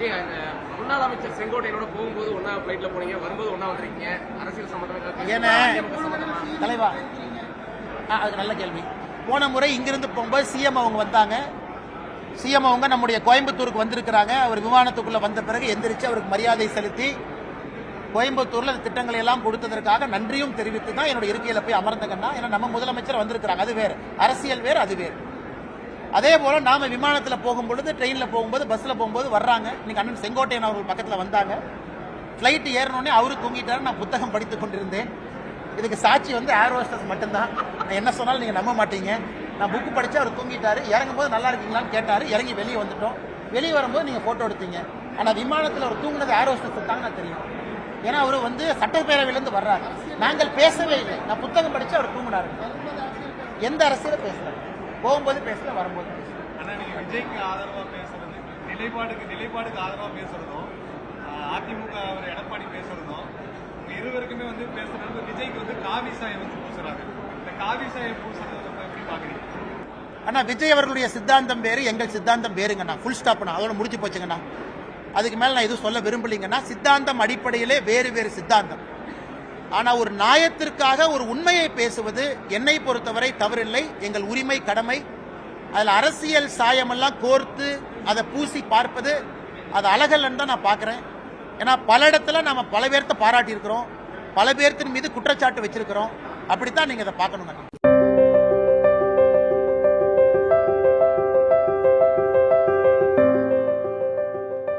முன்னாள் அமைச்சர் செங்கோட்டையனோட போகும்போது ஒன்னா பிளைட்ல போனீங்க வரும்போது ஒன்னா வந்திருக்கீங்க. அரசியல் சம்பந்தமா தலைவா அது நல்ல கேள்வி. போன முறை இங்கிருந்து போகும்போது சிஎம் அவங்க வந்தாங்க. சிஎம் அவங்க நம்முடைய கோயம்புத்தூருக்கு வந்திருக்கிறாங்க. அவர் விமானத்துக்குள்ள வந்த பிறகு எந்திரிச்சு அவருக்கு மரியாதை செலுத்தி கோயம்புத்தூர்ல அந்த திட்டங்களை எல்லாம் கொடுத்ததற்காக நன்றியும் தெரிவித்து தான் என்னோட இருக்கையில போய் அமர்ந்தங்கன்னா ஏன்னா நம்ம முதலமைச்சர் வந்திருக்கிறாங்க. அது வேறு. அரசியல் வேறு அது வேறு. அதே போல நாம விமானத்துல போகும்பொழுது ட்ரெயின்ல போகும்போது பஸ்ல போகும்போது வர்றாங்க. இன்னைக்கு அண்ணன் செங்கோட்டையன் அவர்கள் பக்கத்துல வந்தாங்க. ஃப்ளைட்டு ஏறினோடனே அவரு தூங்கிட்டாரு. நான் புத்தகம் படித்துக் கொண்டிருந்தேன். இதுக்கு சாட்சி வந்து ஏர் ஹோஸ்டஸ் மட்டும்தான். நான் என்ன சொன்னாலும் நீங்க நம்ப மாட்டீங்க. நான் புக்கு படிச்சு அவர் தூங்கிட்டாரு. இறங்கும் போது நல்லா இருக்கீங்களான்னு கேட்டாரு. இறங்கி வெளியே வந்துட்டோம். வெளியே வரும்போது நீங்க போட்டோ எடுத்தீங்க. ஆனா விமானத்துல அவர் தூங்குனது ஏர் ஹோஸ்டஸ் தான் நான் தெரியும். ஏன்னா அவர் வந்து சட்டப்பேரவையிலேருந்து வர்றாரு. நாங்கள் பேசவே இல்லை. நான் புத்தகம் படிச்சு அவர் தூங்கினாரு. எந்த அரசியல பேசல. போகும்போது பேசல வரும்போது பேசல ஆனா நீங்க விஜய்க்கு ஆதரவா பேசுறது நிலைப்பாடுக்கு நிலைப்பாடுக்கு ஆதரவா பேசுறதும் அதிமுக அவர் எடப்பாடி பேசுறதும் உங்க இருவருக்குமே வந்து பேசுறது விஜய்க்கு வந்து காவி சாயம் வந்து பூசுறாரு. இந்த காவி சாயம் பூசுறது எப்படி பாக்குறீங்க அண்ணா விஜய் அவர்களுடைய சித்தாந்தம் வேறு எங்கள் சித்தாந்தம் வேறுங்கண்ணா ஃபுல் ஸ்டாப்ண்ணா அதோட முடிஞ்சு போச்சுங்கண்ணா அதுக்கு மேல நான் எதுவும் சொல்ல விரும்பலைங்கண்ணா சித்தாந்தம் அடிப்படையிலே வேறு வேறு சித்தாந்தம். ஆனால் ஒரு நியாயத்திற்காக ஒரு உண்மையை பேசுவது என்னை பொறுத்தவரை தவறில்லை. எங்கள் உரிமை கடமை. அதில் அரசியல் சாயமெல்லாம் கோர்த்து அதை பூசி பார்ப்பது அது அழகல்லன்னு தான் நான் பார்க்குறேன். ஏன்னா பல இடத்துல நம்ம பல பேர்த்த பாராட்டியிருக்கிறோம். பல பேர்த்தின் மீது குற்றச்சாட்டு வச்சிருக்கிறோம். அப்படித்தான் நீங்கள் இதை பார்க்கணும்